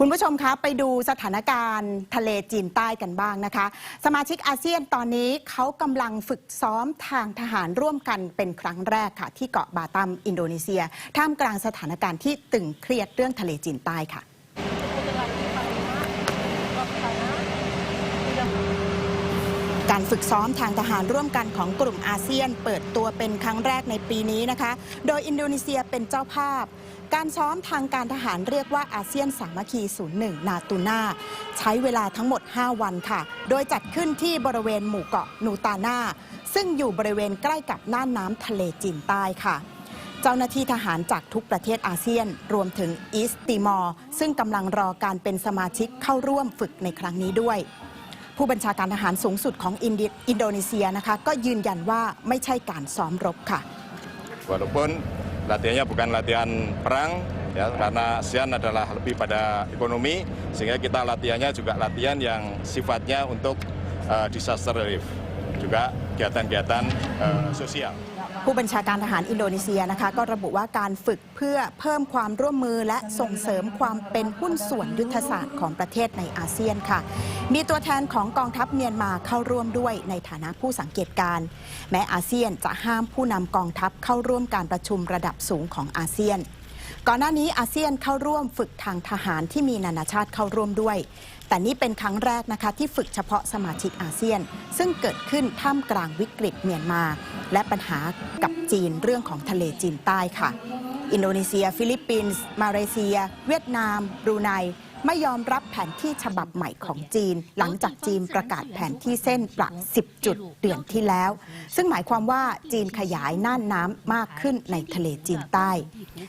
คุณผู้ชมคะไปดูสถานการณ์ทะเลจีนใต้กันบ้างนะคะ สมาชิกอาเซียนตอนนี้เขากำลังฝึกซ้อมทางทหารร่วมกันเป็นครั้งแรกค่ะ ที่เกาะบาตัมอินโดนีเซีย ท่ามกลางสถานการณ์ที่ตึงเครียดเรื่องทะเลจีนใต้ค่ะ การฝึกซ้อมทางทหารร่วมกันของกลุ่มอาเซียน เปิดตัวเป็นครั้งแรกในปีนี้นะคะ โดยอินโดนีเซียเป็นเจ้าภาพ การซ้อมทางการทหารเรียกว่าอาเซียนสามัคคี 01 นาตูน่าใช้เวลาทั้งหมด 5 วันค่ะ โดยจัดขึ้นที่บริเวณหมู่เกาะนูตานาซึ่งอยู่บริเวณใกล้กับน่านน้ำทะเลจีนใต้ค่ะเจ้าหน้าที่ทหารจากทุกประเทศอาเซียน รวมถึงอีสติมอร์ซึ่งกำลังรอการเป็นสมาชิกเข้าร่วมฝึกในครั้งนี้ด้วย ผู้บัญชาการทหารสูงสุดของอินเดียอินโดนีเซียนะคะ ก็ยืนยันว่าไม่ใช่การซ้อมรบค่ะ Walaupun latihannya bukan latihan perang, ya karena ASEAN adalah lebih pada ekonomi, sehingga kita latihannya juga latihan yang sifatnya untuk eh, disaster relief, Juga kegiatan-kegiatan eh, sosial. ผู้บัญชาการทหารอินโดนีเซียนะคะ ก็ระบุว่าการฝึกเพื่อเพิ่มความร่วมมือและส่งเสริมความเป็นหุ้นส่วนยุทธศาสตร์ของประเทศในอาเซียนค่ะ มีตัวแทนของกองทัพเมียนมาเข้าร่วมด้วยในฐานะผู้สังเกตการณ์แม้อาเซียนจะห้ามผู้นำกองทัพเข้าร่วมการประชุมระดับสูงของอาเซียน ก่อนหน้านี้อาเซียนเข้าร่วมฝึกทางทหารที่มีนานาชาติเข้าร่วมด้วย แต่นี่เป็นครั้งแรกนะคะที่ฝึกเฉพาะสมาชิกอาเซียน ซึ่งเกิดขึ้นท่ามกลางวิกฤตเมียนมา และปัญหากับจีนเรื่องของทะเลจีนใต้ค่ะ อินโดนีเซีย ฟิลิปปินส์ มาเลเซีย เวียดนาม บรูไนไม่ยอมรับแผนที่ฉบับใหม่ของจีน หลังจากจีนประกาศแผนที่เส้นประ10 จุดเดือนที่แล้ว ซึ่งหมายความว่าจีนขยายน่านน้ำมากขึ้นในทะเลจีนใต้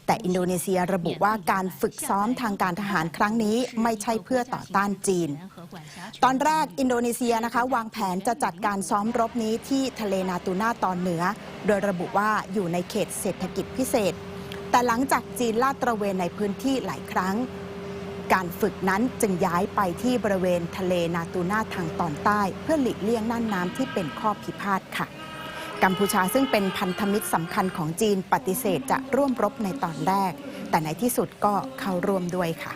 แต่อินโดนีเซียระบุว่าการฝึกซ้อมทางการทหารครั้งนี้ไม่ใช่เพื่อต่อต้านจีน ตอนแรกอินโดนีเซียนะคะ วางแผนจะจัดการซ้อมรบนี้ที่ทะเลนาตูน่าตอนเหนือ โดยระบุว่าอยู่ในเขตเศรษฐกิจพิเศษ แต่หลังจากจีนลาดตระเวนในพื้นที่หลายครั้ง การฝึกนั้นจึงย้ายไปที่บริเวณทะเลนาตูน่าทางตอนใต้ เพื่อหลีกเลี่ยงน่านน้ำที่เป็นข้อพิพาทค่ะกัมพูชาซึ่งเป็นพันธมิตรสำคัญของจีนปฏิเสธจะร่วมรบในตอนแรก แต่ในที่สุดก็เข้าร่วมด้วยค่ะ